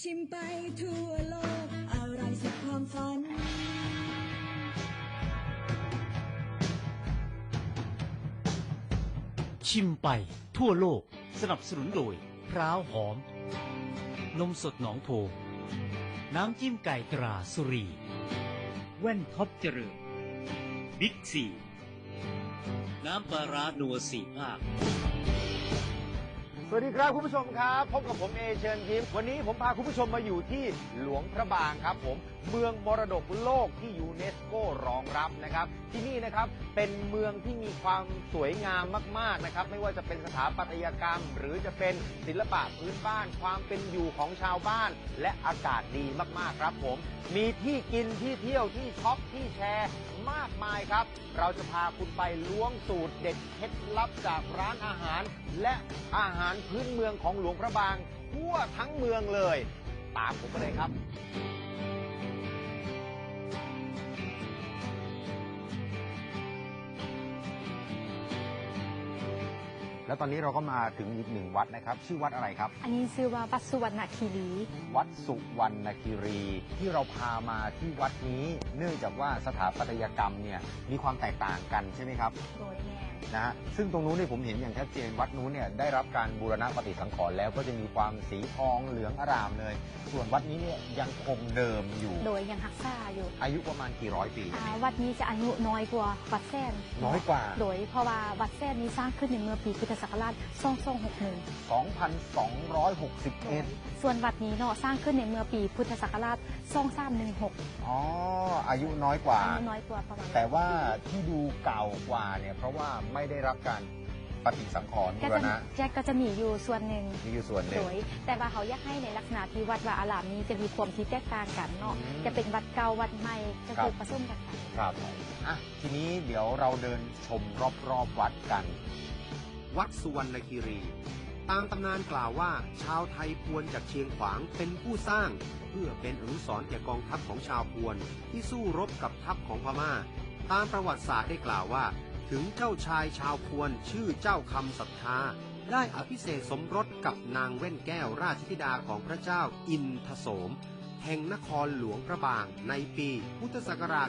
ชิมไปทั่วโลก อะไรสุดความฝัน ชิมไปทั่วโลก สนับสนุนโดยพร้าวหอม นมสดหนองโพ น้ำจิ้มไก่ตราสุรี แว่นท็อปเจริญบิ๊กซี น้ำปลาร้านัวสี่ภาค สวัสดีครับคุณผู้ชมครับพบกับผมเอเชิญยิ้มวันนี้ผมพาคุณผู้ชมมาอยู่ที่หลวงพระบางครับผมเมืองมรดกโลกที่ยูเนสโกรองรับนะครับที่นี่นะครับเป็นเมืองที่มีความสวยงามมากๆนะครับไม่ว่าจะเป็นสถาปัตยกรรม หรือจะเป็นศิลปะพื้นบ้าน ความเป็นอยู่ของชาวบ้าน และอากาศดีมากๆครับผม มีที่กินที่เที่ยวที่ช็อปที่แชร์มากมายครับ เราจะพาคุณไปล้วงสูตรเด็ดเคล็ดลับจากร้านอาหาร และอาหารพื้นเมืองของหลวงพระบาง ทั่วทั้งเมืองเลย ตามผมไปเลยครับแล้วตอนนี้เราก็มาถึงอีกหนึ่งวัดนะครับ ชื่อวัดอะไรครับ อันนี้ชื่อว่าวัดสุวรรณคีรี วัดสุวรรณคีรี ที่เราพามาที่วัดนี้ เนื่องจากว่าสถาปัตยกรรมเนี่ยมีความแตกต่างกันใช่ไหมครับโดยแม่ นะฮะซึ่งตรงนู้นเนี่ยผมเห็นอย่างชัดเจนวัดนู้นเนี่ยได้รับการบูรณะปฏิสังขรณ์แล้วก็จะมีความสีทองเหลืองอร่ามเลย ส่วนวัดนี้เนี่ยยังคงเดิมอยู่โดยยังฮักษาอยู่อายุประมาณกี่ร้อยปีอ่าวัดนี้จะอายุน้อยกว่าวัดแซนน้อยกว่า โดยเพราะว่าวัดแซนนี้สร้างขึ้นในเมื่อปีพุทธศักราช2261 2,261 ส่วนวัดนี้เนาะสร้างขึ้นในเมื่อปีพุทธศักราช2316อ๋ออายุน้อยกว่า อายุน้อยกว่าประมาณแต่ว่าที่ดูเก่ากว่าเนี่ยเพราะว่าไม่ได้รับการปฏิสังขรณ์ก็บูรจะณะแจ็คก็จะมีอยู่ส่วนหนึ่งมีอยู่ส่วนหนึ่โดงยแต่ว่าเขาอยากให้ในลักษณะที่วัดวาอารามนี้จะมีความที่แตกต่างกันเนาะอืมจะเป็นวัดเก่าวัดใหม่ก็ครัคืบ อผสมกันไปครับอะทีนี้เดี๋ยวเราเดินชมรอบๆวัดกัน วัดสุวรรณคีรี ตามตำนานกล่าวว่า ชาวไทยพวนจากเชียงขวางเป็นผู้สร้าง เพื่อเป็นอนุสรณ์แก่กองทัพของชาวพวนที่สู้รบกับทัพของพม่า ตามประวัติศาสตร์ได้กล่าวว่า ถึงเจ้าชายชาวพวนชื่อเจ้าคำศรัทธา ได้อภิเษกสมรสกับนางแว่นแก้วราชธิดาของพระเจ้าอินทโสม แห่งนครหลวงพระบางในปีพุทธศักราช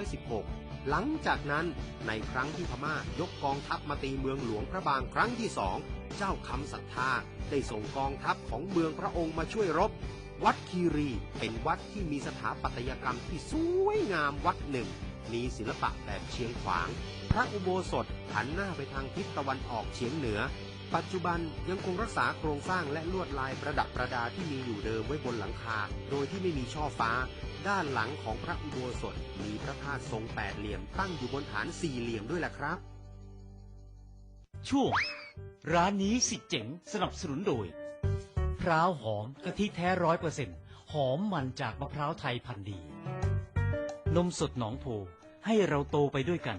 2316 หลังจากนั้นในครั้งที่พม่ายกกองทัพมาตีเมืองหลวงพระบางครั้งที่สองเจ้าคำศรัทธาได้ส่งกองทัพของเมืองพระองค์มาช่วยรบ วัดคีรีเป็นวัดที่มีสถาปัตยกรรมที่สวยงามวัดหนึ่ง มีศิลปะแบบเชียงขวาง พระอุโบสถหันหน้าไปทางทิศตะวันออกเฉียงเหนือ ปัจจุบันยังคงรักษาโครงสร้างและลวดลายประดับประดาที่มีอยู่เดิมไว้บนหลังคา โดยที่ไม่มีช่อฟ้า ด้านหลังของพระอุโบสถมีพระธาตุทรงแปดเหลี่ยมตั้งอยู่บนฐานสี่เหลี่ยมด้วยล่ะครับ ช่วงร้านนี้สิเจ๋งสนับสนุนโดยพร้าวหอมกะทิแท้ร้อยเปอร์เซ็นต์หอมมันจากมะพร้าวไทยพันธุ์ดี นมสดหนองโพ ให้เราโตไปด้วยกัน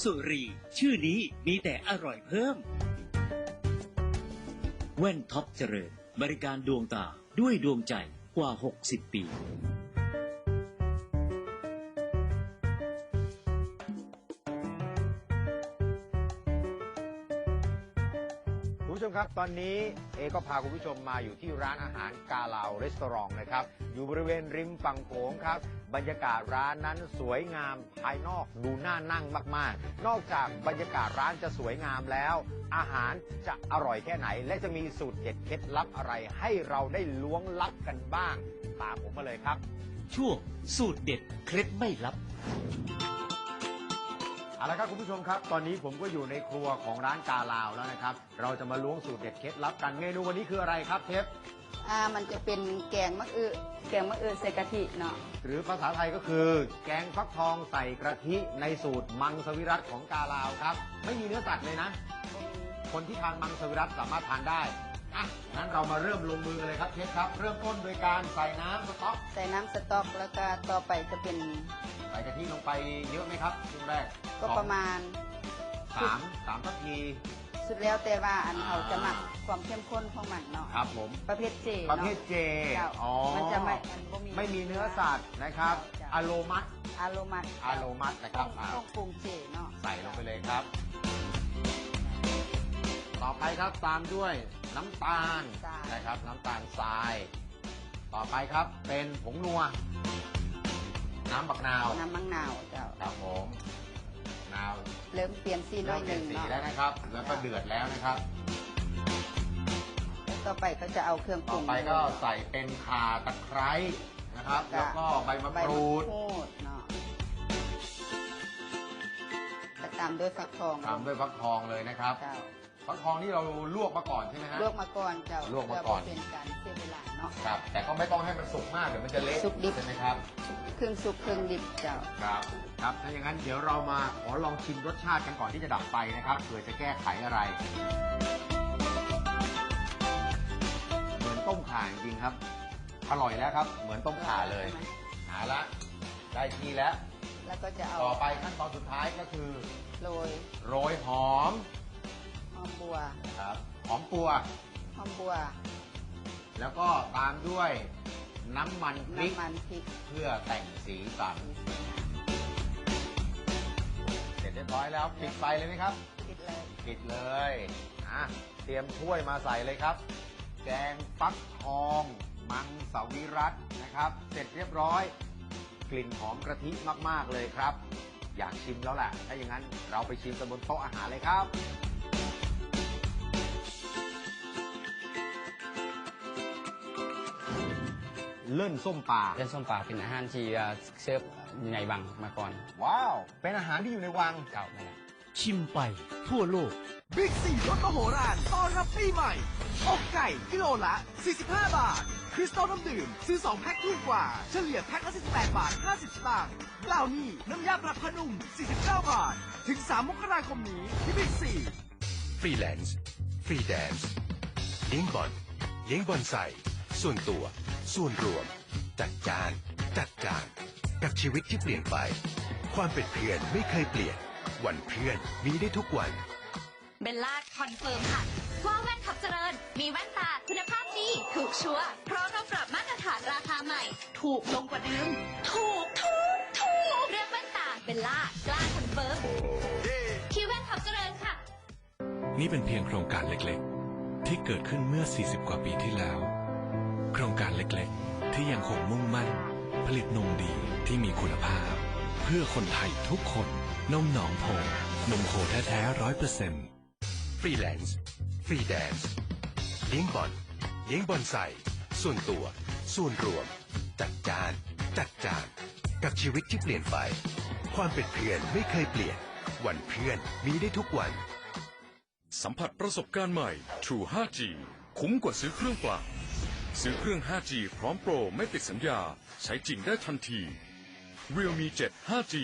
สุรี ชื่อนี้มีแต่อร่อยเพิ่ม แว่นท็อปเจริญ บริการดวงตาด้วยดวงใจกว่า 60 ปี ครับ ตอนนี้เอก็พาคุณผู้ชมมาอยู่ที่ร้านอาหารกาลาวรีสอร์ทนะครับ อยู่บริเวณริมฝั่งโขงครับ บรรยากาศร้านนั้นสวยงามภายนอกดูน่านั่งมาก ๆ นอกจากบรรยากาศร้านจะสวยงามแล้ว อาหารจะอร่อยแค่ไหน และจะมีสูตรเด็ดเคล็ดลับอะไร ให้เราได้ล้วงลับกันบ้าง ตามผมมาเลยครับ ช่วงสูตรเด็ดเคล็ดไม่ลับ เอาละครับคุณผู้ชมครับ ตอนนี้ผมก็อยู่ในครัวของร้านกาลาวแล้วนะครับ เราจะมาล้วงสูตรเด็ดเคล็ดลับกันเมนูวันนี้คืออะไรครับเชฟอ่ามันจะเป็นแกงมะอือแกงมะอือใส่กะทิเนาะหรือภาษาไทยก็คือ แกงฟักทองใส่กระทิในสูตรมังสวิรัตของกาลาวครับ ไม่มีเนื้อสัตว์เลยนะ คนที่ทานมังสวิรัตสามารถทานได้ อะงั้นเรามาเริ่มลงมือกันเลยครับเชฟครับ เริ่มต้นโดยการใส่น้ำสต๊อก ใส่น้ำสต๊อกแล้วก็ต่อไปจะเป็นใส่กะทิลงไปเยอะไหมครับช่วงแรกก็สองประมาณสามสามทัพพีสุดแล้วแต่ว่าอันเขาจะหมักความเข้มข้นของมันเนาะครับผมประเภทเจประเนาะเภทเจเจ้าอ๋อมันจะไม่มันบ่มีไม่มีเนื้อสัตว์นะครับเจ้าอะโลมัสอาโรมัสอะโลมัสนะครับอ่าต้องปรุงเจเนาะใส่ลงไปเลยครับ ตต่อไปครับตามด้วยน้ำตาลทรายนะครับ น้ำตาลทราย ต่อไปครับเป็นผงนัว น้ำบักนาวน้ำมะนาวเจ้า ครับผมนาวเริ่มเปลี่ยนสีหน้เริ่อมยเปหลี่ยนึ่นงสีเนาะแล้วนะครับ แล้วก็เดือดแล้วนะครับต่อไปก็จะเอาเครื่องปต่รุองไปก็ใส่เป็นข่าตะไคร้นะครับแล้วก็ใบมะใบกรูดมะกรูดเนาะจะตามด้วยฟักทองตามด้วยฟักทองเลยนะครับ เจ้า ฟักทองที่เราลวกมาก่อนใช่ไหมฮะ ลวกมาก่อนเจ้าลวกมาก่อน เพื่เป็นการเสียเวลาเนาะ ครับแต่ก็ไม่ต้องให้มันสุกมากเดี๋ยวมันจะเละสุกดิบ ใช่ไหมครับครึ่งสุกครึ่งดิบเจ้า ครับครับถ้าอย่างนั้นเดี๋ยวเรามาขอลองชิมรสชาติกันก่อนที่จะดับไฟนะครับเผื่อจะแก้ไขอะไร เหมือนต้มข่าจริงๆครับ อร่อยแล้วครับ เหมือนต้มข่าเลย หาละได้ทีแล้ว แล้วก็จะเอาต่อไปขั้นตอนสุดท้ายก็คือโรยโรยหอมห อมบัว ครับหอมปัว หอมบัวแล้วก็ตามด้วยน้ำมันพริกน้ำมันพริกเพื่อแต่งสีสัน เสร็จเรียบร้อยแล้วปิดไฟเลยไหมครับปิดเลยปิดเลยอะเตรียมถ้วยมาใส่เลยครับ แกงฟักทอง มังสวิรัตนะครับ เสร็จเรียบร้อย กลิ่นหอมกระทิมากๆเลยครับ อยากชิมแล้วแหละถ้าอย่างนั้นเราไปชิมกันบนโต๊ะอาหารเลยครับ เลื่อนส้มปลาเล่นส้มปลาเป็นอาหารที่เอ่อเสิร์ฟในวังมาก่อน ว้าว เป็นอาหารที่อยู่ในวังเก่านั่นแหละชิมไปทั่วโลกบิ๊กซีรถมโหฬารต้อนรับปีใหม่อกไก่กิโลละ 45 บาท คริสตัลน้ำดื่ม ซื้อ 2 แพ็คถูกกว่า เฉลี่ยแพ็คละ48บาท 50สตางค์เปล่านี่น้ำยาปรับผ้านุ่ม 49 บาท ถึง 3 มกราคมนี้ที่บิ๊กซีฟรีแลนซ์ฟรีแดนซ์เลี้ยงบอลเลี้ยงบอลใส่ ส่วนตัว ส่วนรวม จัดจานจัดการ กับชีวิตที่เปลี่ยนไป ความเป็นเพื่อนไม่เคยเปลี่ยน วันเพื่อนมีได้ทุกวัน เบลล่าคอนเฟิร์มค่ะ ว่าแว่นขับเจริญ มีแว่นตาคุณภาพดีถูกชัวร์เพราะเราปรับมาตรฐานราคาใหม่ ถูกลงกว่าเดิมถูกถูกถูกเรื่องแว่นตาเบลล่ากล้าคอนเฟิร์มคิวแว่นขับเจริญค่ะ นี่เป็นเพียงโครงการเล็กๆ ที่เกิดขึ้นเมื่อ 40 กว่าปีที่แล้วโครงการเล็กๆ ที่ยังคงมุ่งมั่น ผลิตนมดีที่มีคุณภาพ เพื่อคนไทยทุกคนนมหนองโพนมโคแท้ๆร้อยเปอร์เซ็นต์ฟรีแลนซ์ฟรีแดนซ์เลี้ยงบอลเลี้ยงบอลใส่ ส่วนตัว ส่วนรวม จัดจาน จัดจาน กับชีวิตที่เปลี่ยนไป ความเป็นเพื่อนไม่เคยเปลี่ยน วันเพื่อนมีได้ทุกวัน สัมผัสประสบการณ์ใหม่ True 5G คุ้มกว่าซื้อเครื่องเปล่า ซื้อเครื่อง 5G พร้อมโปรไม่ติดสัญญา ใช้จริงได้ทันที Realme 7 5G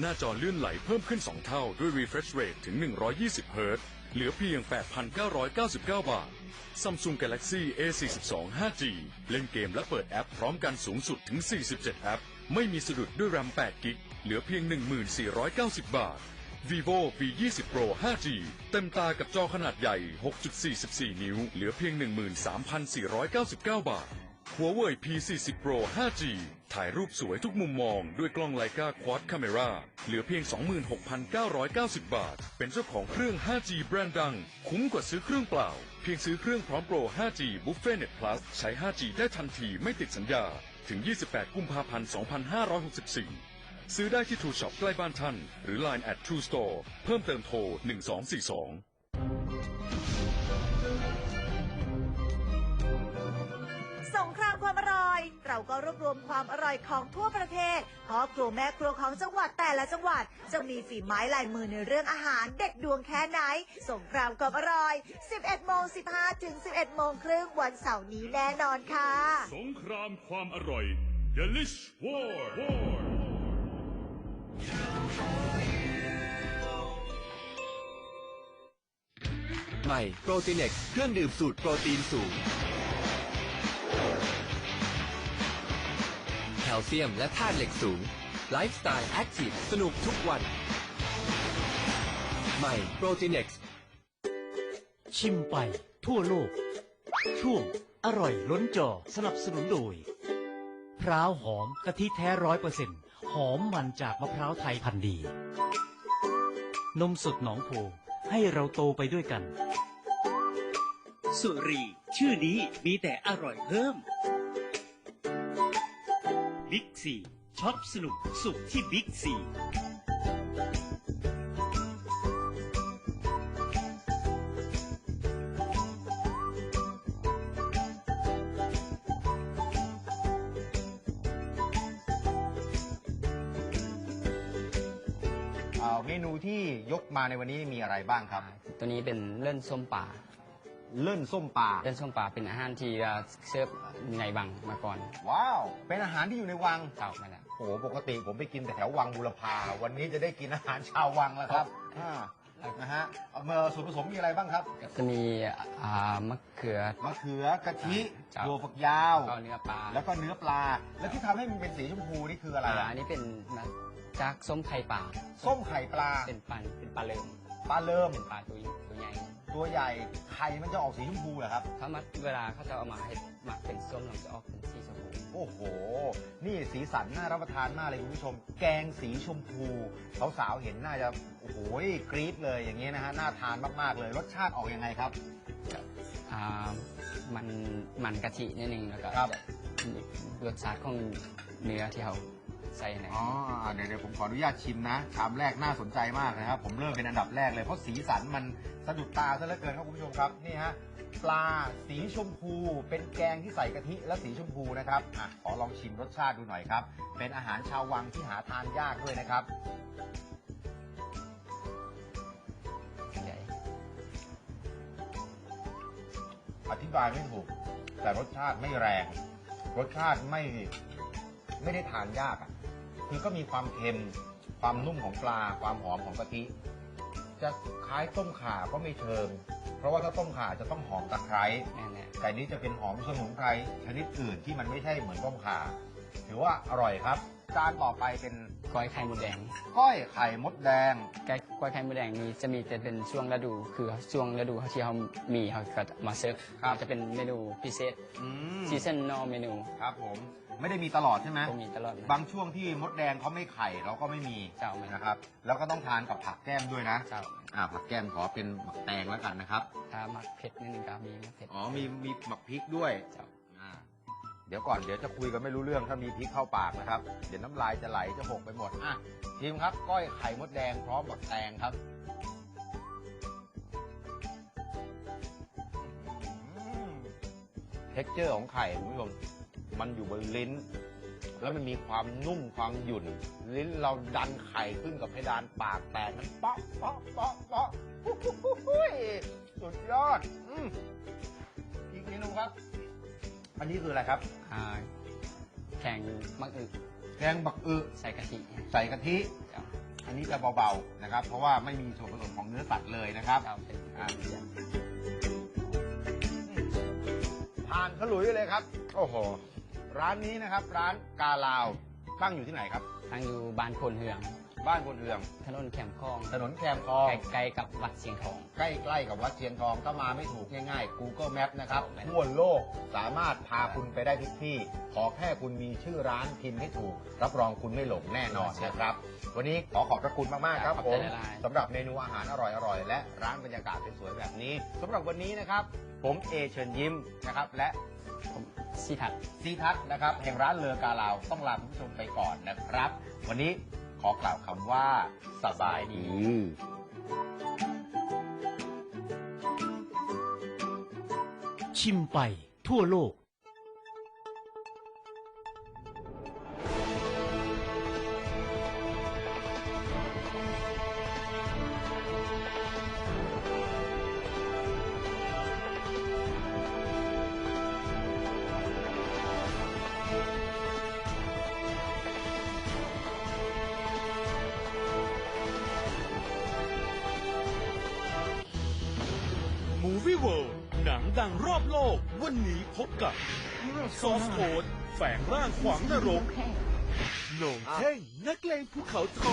หน้าจอเลื่อนไหลเพิ่มขึ้น 2 เท่าด้วย refresh rate ถึง 120 Hz เหลือเพียง 8,999 บาท Samsung Galaxy A42 5G เล่นเกมและเปิดแอปพร้อมกันสูงสุดถึง 47 แอป ไม่มีสะดุดด้วย RAM 8กิกเหลือเพียง 1490 บาท vivo v 2 0 pro 5G เต็มตากับจอขนาดใหญ่ 6.44 นิ้ว เหลือเพียง 13,499 บาท Huawei P40 Pro 5G ถ่ายรูปสวยทุกมุมมองด้วยกล้องไลกา Quad Camera เหลือเพียง 26,990 บาท เป็นเจ้าของเครื่อง 5G แบรนด์ดัง คุ้มกว่าซื้อเครื่องเปล่า เพียงซื้อเครื่องพร้อมโปร 5G Buffet Net Plus ใช้ 5G ได้ทันทีไม่ติดสัญญา ถึง 28 กุมภาพันธ์ 2564 ซื้อได้ที่ True Shop ใกล้บ้านท่าน หรือ Line at True Store เพิ่มเติมโทร 1242สงครามความอร่อย เราก็รวบรวมความอร่อยของทั่วประเทศพ่อครัวแม่ครัวของจังหวัดแต่ละจังหวัด จะมีฝีไม้ลายมือในเรื่องอาหารเด็ดดวงแค่ไหน สงครามความอร่อย 11โมง15ถึง 11โมงครึ่งวันเสาร์นี้แน่นอนค่ะ สงครามความอร่อย Delish War War ใหม่โปรตีเน็กเครื่องดื่มสูตรโปรตีนสูง แคลเซียมและธาตุเหล็กสูง ไลฟ์สไตล์แอคทีฟสนุกทุกวัน ใหม่โปรตีเน็กชิมไปทั่วโลก ช่วงอร่อยล้นจอสนับสนุนโดยพร้าวหอมกะทิแท้ร้อยเปอร์เซ็นต์ หอมมันจากมะพร้าวไทยพันธุ์ดี นมสดหนองโพให้เราโตไปด้วยกัน สุรี ชื่อนี้มีแต่อร่อยเพิ่ม บิ๊กซีช็อปสนุกสุขที่บิ๊กซี ในวันนี้มีอะไรบ้างครับ ตัวนี้เป็นเลื่อนส้มป่า เลื่อนส้มปลาเลื่อนส้มป่าเป็นอาหารที่อ่าเสิร์ฟในบังมาก่อน ว้าว เป็นอาหารที่อยู่ในวังเก่ามาแล้วโอ้โหปกติผมไปกินแต่แถววังบุรพา วันนี้จะได้กินอาหารชาววังแล้วครับอ่านะฮะเอาเมื่อส่วนผสมมีอะไรบ้างครับ ก็จะมีอ่ามะเขือ มะเขือกะทิครับ ถั่วฝักยาวก็เนื้อปลาแล้วก็เนื้อปลา แล้วที่ทำให้มันเป็นสีชมพูนี่คืออะไรอ่าอะอันนี้เป็นมา จากส้มไข่ป่าส้มไข่ปลา เป็นปันเป็นปลาเลิมปลาเริ่มเป็นปลาตัวตัวใหญ่ตัวใหญ่ไข่มันจะออกสีชมพูเหรอครับเขามาเวลาเขาจะเอามาให้หมักเป็นส้มเราจะออกเป็นสีชมพูโอ้โห นี่สีสันน่ารับประทานมากเลยคุณผู้ชม แกงสีชมพูสาวๆเห็นน่าจะโอ้โหกรี๊ดเลยอย่างเงี้ยนะฮะน่าทานมากๆเลยรสชาติออกยังไงครับอ่ามันมันกะทินิดนึงแล้วก็ครับจะรสชาติของเนื้อที่เขา ใส่ในอ๋อเดี๋ยวเดี๋ยวผมขออนุญาตชิมนะชามแรกน่าสนใจมากนะครับ ผมเริ่มเป็นอันดับแรกเลยเพราะสีสันมันสะดุดตาซะเหลือเกินครับคุณผู้ชมครับนี่ฮะปลาสีชมพู เป็นแกงที่ใส่กะทิและสีชมพูนะครับอะขอลองชิมรสชาติดูหน่อยครับ เป็นอาหารชาววังที่หาทานยากด้วยนะครับใหญ่อธิบายไม่ถูกแต่รสชาติไม่แรง รสชาติไม่ ไม่ได้ทานยากอะคือก็มีความเค็ม ความนุ่มของปลา ความหอมของกะทิ จะคล้ายต้มข่าก็ไม่เชิง เพราะว่าถ้าต้มข่าจะต้องหอมตะไคร้แน่แน่แต่นี้จะเป็นหอมสมุนไพรชนิดอื่นที่มันไม่ใช่เหมือนต้มข่า ถือว่าอร่อยครับ จานต่อไปเป็นก้อยไข่มดแดงก้อยไข่มดแดงแกงก้อยไข่มดแดงนี้จะมีแต่เป็นช่วงฤดู คือช่วงฤดูที่เขามีเขาก็มาเสิร์ฟครับจะเป็นเมนูพิเศษอืมซีซันนอเมนูครับผมไม่ได้มีตลอดใช่ไหมก็มีตลอดนะ บางช่วงที่มดแดงเขาไม่ไข่เราก็ไม่มีเจ้าไหมนะครับ แล้วก็ต้องทานกับผักแก้มด้วยนะเจ้าอ่าผักแก้มขอเป็นหมักแตงแล้วกันนะครับ ถ้ามักเผ็ดนิดนึงก็มีมะเผ็ด อ๋อมีมีหมักพริกด้วย เจ้าอ่าเดี๋ยวก่อนเดี๋ยวจะคุยกันไม่รู้เรื่องถ้ามีพริกเข้าปากนะครับ เดี๋ยวน้ำลายจะไหลจะหกไปหมดอะทีมครับก้อยไข่มดแดงพร้อมหมักแตงครับเท็กเจอร์ของไข่คุณผู้ชมมันอยู่บนลิ้น แล้วมันมีความนุ่มความหยุ่น ลิ้นเราดันไข่ขึ้นกับเพดานปากแตกมันเปาะเปาะเปาะเปาะโอ้โหสุดยอดอืมอีกเมนูครับ อันนี้คืออะไรครับ อ่าแข่งมักอึแกงบักอึใส่กะทิใส่กะทิเจ้าอันนี้จะเบาๆนะครับ เพราะว่าไม่มีส่วนผสมของเนื้อสัตว์เลยนะครับเจ้าเป็นอ่าทานขลุยเลยครับ โอ้โห ร้านนี้นะครับ ร้านกาลาวตั้งอยู่ที่ไหนครับตั้งอยู่บ้านโคนเฮือง บ้านพลเรืองถนนแคมคลองถนนแคมคลองใกล้ๆกับวัดเชียงทอง ใกล้ๆกับวัดเชียงทองถ้ามาไม่ถูกง่ายๆ Google Map นะครับครับ ทั่วโลกสามารถพาคุณไปได้ทุกที่ ขอแค่คุณมีชื่อร้านพิมพ์ให้ถูก รับรองคุณไม่หลงแน่นอนนะครับ วันนี้ขอขอบพระคุณมากๆครับขอบผใจมหลายๆ สำหรับเมนูอาหารอร่อยๆ และร้านบรรยากาศสวยๆแบบนี้สำหรับวันนี้นะครับ ผมเอเชิญยิ้มนะครับและ ผมซีทัด ซีทัศน์นะครับแห่งร้านเลอกาลาว ต้องลาคุณผู้ชมไปก่อนนะครับ วันนี้ข อกล่าวคำว่า สบายดี ชิมไปทั่วโลก วันนี้พบกับซอสโอ๊ตแฝงร่างขวางนรกโหน่งเท่งนักเลงภูเขาทอง